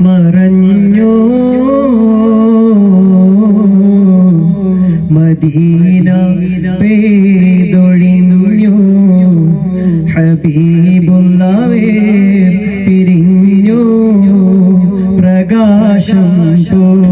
മറഞ്ഞോ? Medina പേതൊഴിഞ്ഞു. ഹബീബുള്ളവേ പിരിഞ്ഞു. പ്രകാശം പോയി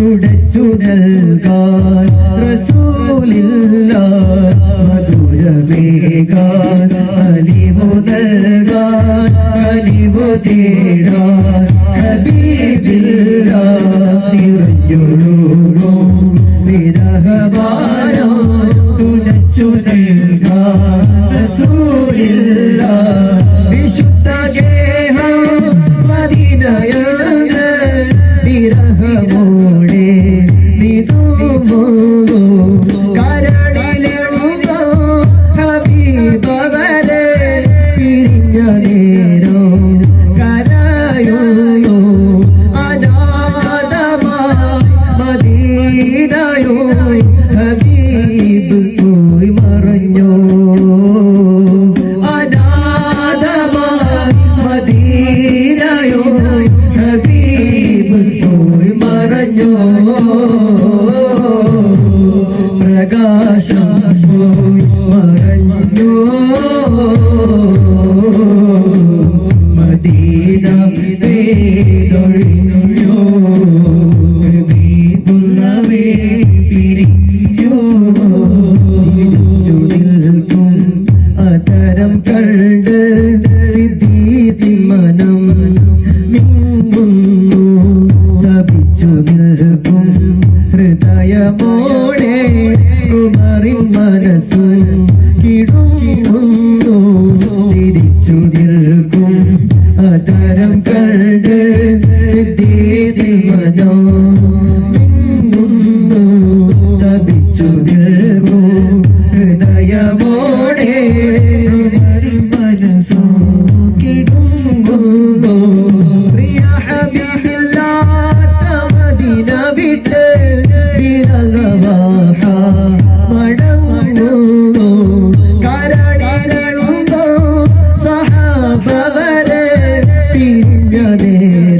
തുടച്ചു നൽകാൻ റസൂലില്ല മധുരവേഗാൻ അലിവു നൽകാൻ അലിവു തേടാൻ ഹബീബില്ല നിറഞ്ഞൊഴുകും വിരഹവാനോ തുടച്ചു നൽകാൻ റസൂലില്ല വിശുദ്ധ ഗേഹം മദീനയാണ് മദീനയോ ഹബീബ് മനം മിങ്ങുന്നു തപിച്ചു നിൽക്കും ഹൃദയമോടെ. ഉമറിൻ മനസ്സും കിടുങ്ങിടുന്നു ചിരിച്ചു നിൽക്കും അതരം കണ്ട് സിദ്ധീതി മനം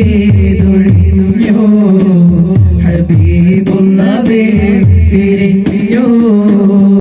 പേതൊഴിഞ്ഞു